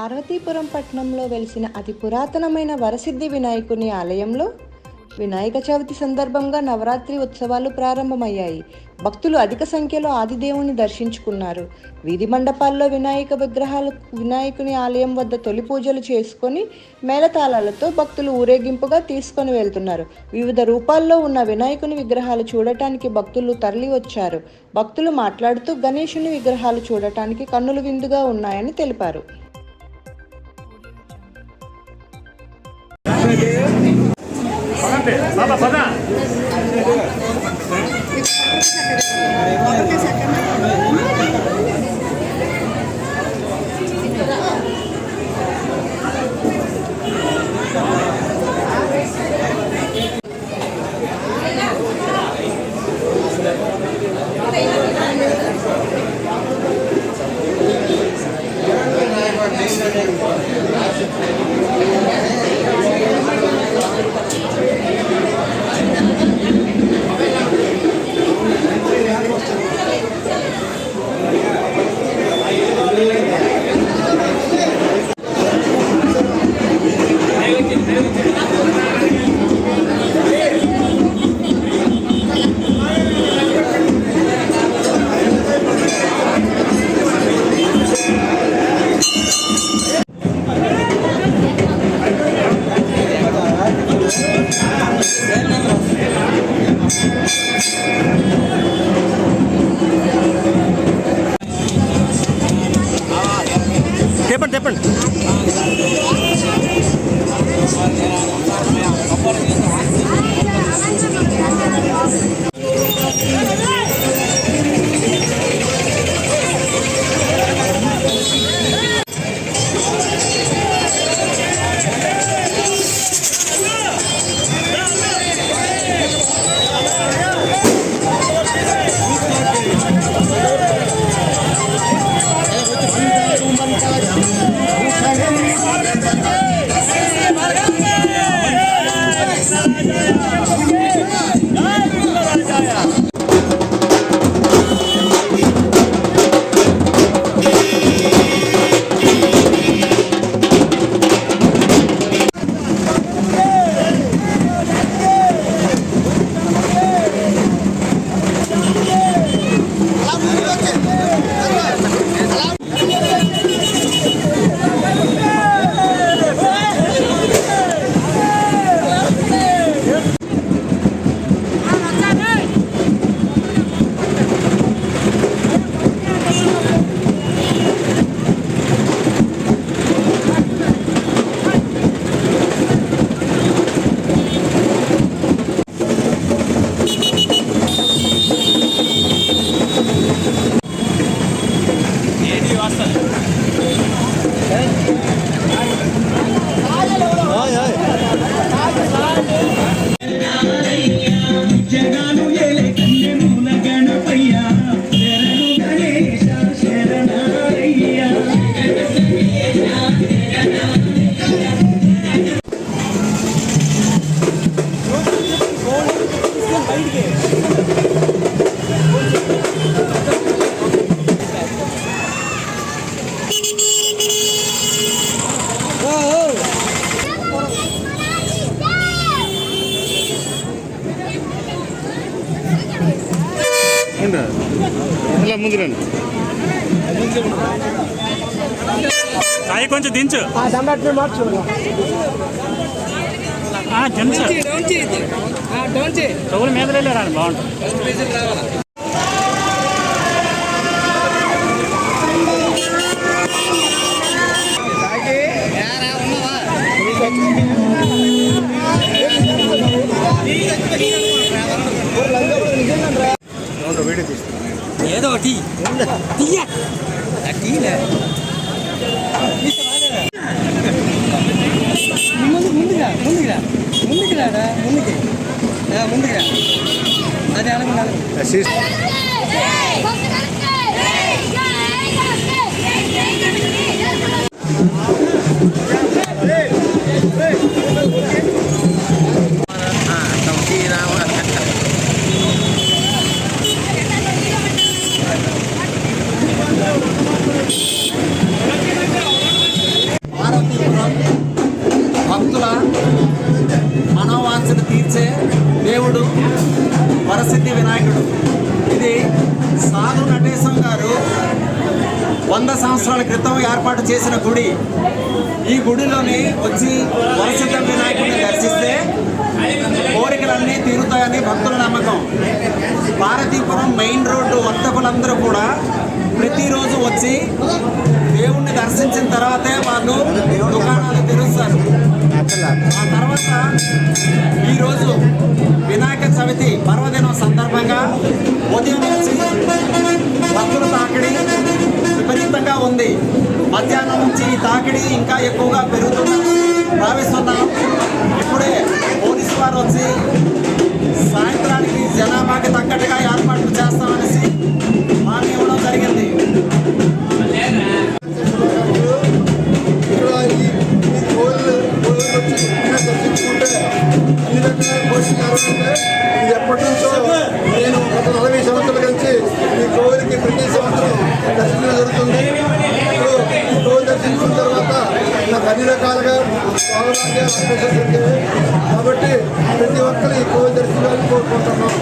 పార్వతీపురం పట్టణంలో వెలిసిన అతి పురాతనమైన వరసిద్ధి వినాయకుని ఆలయంలో వినాయక చవితి సందర్భంగా నవరాత్రి ఉత్సవాలు ప్రారంభమయ్యాయి. భక్తులు అధిక సంఖ్యలో ఆదిదేవుని దర్శించుకున్నారు. వీధి మండపాల్లో వినాయక విగ్రహాలు వినాయకుని ఆలయం వద్ద తొలి పూజలు చేసుకొని మేళతాళాలతో భక్తులు ఊరేగింపుగా తీసుకొని వెళ్తున్నారు. వివిధ రూపాల్లో ఉన్న వినాయకుని విగ్రహాలు చూడటానికి భక్తులు తరలి వచ్చారు. భక్తులు మాట్లాడుతూ గణేశుని విగ్రహాలు చూడటానికి కన్నుల విందుగా ఉన్నాయని తెలిపారు. బాబా ఇలా ముందు రండి సాయి కొంచెం దించు. ఆ, దించు చెవులు మీద వెళ్ళారు బాగుంటుంది. అసిస్ట్ భక్తుల మనోవాంఛను తీర్చే దేవుడు సాధు నటేశం గారు వంద సంవత్సరాల క్రితం ఏర్పాటు చేసిన గుడి. ఈ గుడిలోని వచ్చి వరసిద్ధ వినాయకుడిని దర్శిస్తే కోరికలన్నీ తీరుతాయని భక్తుల నమ్మకం. భారతీపురం మెయిన్ రోడ్డు వర్తకులందరూ కూడా ప్రతిరోజు వచ్చి దేవుణ్ణి దర్శించిన తర్వాతే వాళ్ళు దుకాణాలు తెరుస్తారు. ఆ తర్వాత ఈరోజు వినాయక చవితి పర్వదినం సందర్భంగా ఉదయం నుంచి భక్తుల తాకిడి విపరీతంగా ఉంది. మధ్యాహ్నం నుంచి ఈ తాకిడి ఇంకా ఎక్కువగా పెరుగుతుందని భావిస్తున్నాం ఇప్పుడే పోలీసు వారు వచ్చి సాయంత్రానికి జనాభాకి తగ్గట్టుగా ఏర్పాట్లు చేస్తామని కాబట్టి ప్రతి ఒక్కరు ఈ కోవిడ్ దర్శించాలని కోరుకుంటున్నాం.